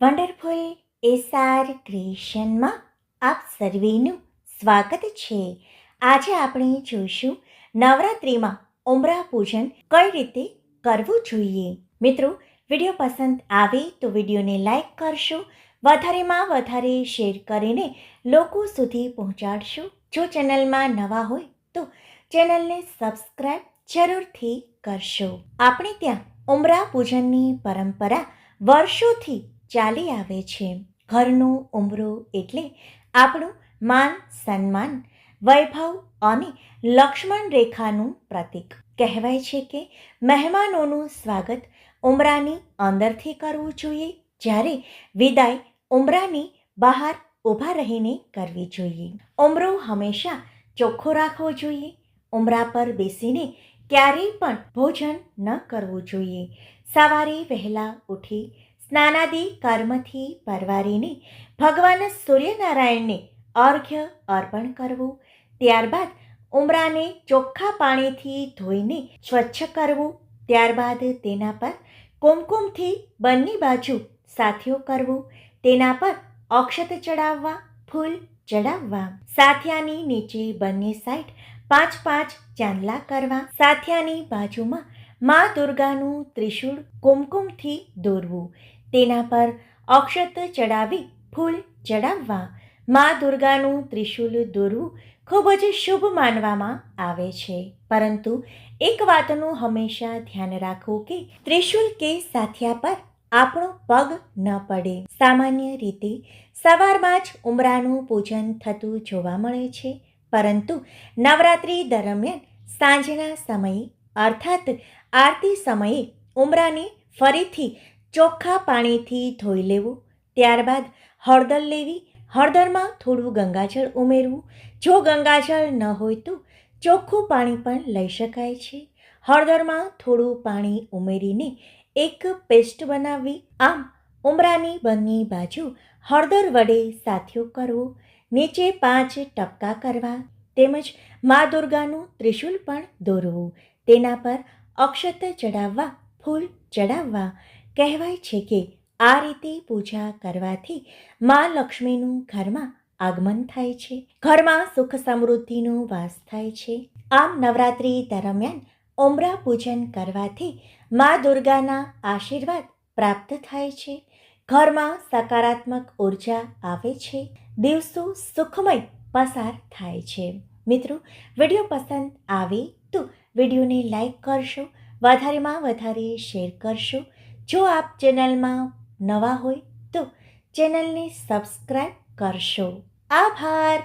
Wonderful SR ક્રિએશનમાં આપ સર્વેનું સ્વાગત છે. આજે આપણે જોઈશું નવરાત્રિમાં ઉમરા પૂજન કઈ રીતે કરવું જોઈએ. મિત્રો, વીડિયો પસંદ આવે તો વિડીયોને લાઈક કરશો, વધારેમાં વધારે શેર કરીને લોકો સુધી પહોંચાડશો. જો ચેનલમાં નવા હોય તો ચેનલને સબસ્ક્રાઈબ જરૂરથી કરશો. આપણે ત્યાં ઉમરા પૂજનની પરંપરા વર્ષોથી ચાલી આવે છે. ઘરનો ઉમરો એટલે આપણું માન સન્માન, વૈભવ અને લક્ષ્મણ રેખાનું પ્રતીક. કહેવાય છે કે મહેમાનોનું સ્વાગત ઉમરાની અંદરથી કરવું જોઈએ. જ્યારે વિદાય ઉમરાની બહાર ઊભા રહીને કરવી જોઈએ. ઉમરો હંમેશા ચોખ્ખો રાખવો જોઈએ. ઉમરા પર બેસીને ક્યારેય પણ ભોજન ન કરવું જોઈએ. સવારે વહેલા ઉઠી સ્નાનાદિ કર્મથી પરવારીને ભગવાન સૂર્યનારાયણને અર્ઘ્ય અર્પણ કરવું. ત્યારબાદ ઉમરાને ચોખ્ખા પાણીથી ધોઈને સ્વચ્છ કરવું. ત્યારબાદ તેના પર કુમકુમથી બંને બાજુ સાથિયો કરવું. તેના પર અક્ષત ચડાવવા, ફૂલ ચડાવવા. સાથિયાની નીચે બંને સાઈડ પાંચ પાંચ ચાંદલા કરવા. સાથિયાની બાજુમાં મા દુર્ગાનું ત્રિશૂળ કુમકુમથી દોરવું. તેના પર અક્ષત ચડાવી ફૂલ ચડાવવા. મા દુર્ગાનું ત્રિશૂલ દોરવું ખૂબ જ શુભ માનવામાં આવે છે. પરંતુ એક વાતનું હંમેશા ધ્યાન રાખવું કે ત્રિશૂલ કે સાથિયા પર આપણો પગ ન પડે. સામાન્ય રીતે સવારમાં જ ઉમરાનું પૂજન થતું જોવા મળે છે. પરંતુ નવરાત્રિ દરમિયાન સાંજના સમયે, અર્થાત આરતી સમયે ઉમરાને ફરીથી ચોખ્ખા પાણીથી ધોઈ લેવું, ત્યારબાદ હળદર લેવી, હળદરમાં થોડું ગંગાજળ ઉમેરવું. જો ગંગાજળ ન હોય તો ચોખ્ખું પાણી પણ લઈ શકાય છે. હળદરમાં થોડું પાણી ઉમેરીને એક પેસ્ટ બનાવવી. આમ, ઉમરાની બંને બાજુ હળદર વડે સાથિયો કરવો, નીચે પાંચ ટપકા કરવા, તેમજ મા દુર્ગાનું ત્રિશૂલ પણ દોરવું. તેના પર અક્ષત ચડાવવા, ફૂલ ચડાવવા કહેવાય છે કે આ રીતે પૂજા કરવાથી મા લક્ષ્મીનું ઘરમાં આગમન થાય છે. ઘરમાં સુખ સમૃદ્ધિનો વાસ થાય છે. આમ નવરાત્રિ દરમિયાન ઉમરા પૂજન કરવાથી મા દુર્ગાના આશીર્વાદ પ્રાપ્ત થાય છે. ઘરમાં સકારાત્મક ઊર્જા આવે છે. દિવસો સુખમય પસાર થાય છે. મિત્રો, વીડિયો પસંદ આવે તો વિડીયોને લાઈક કરશો, વધારેમાં વધારે શેર કરશો જો આપ ચેનલમાં નવા હોય તો ચેનલને સબસ્ક્રાઈબ કરશો. આભાર.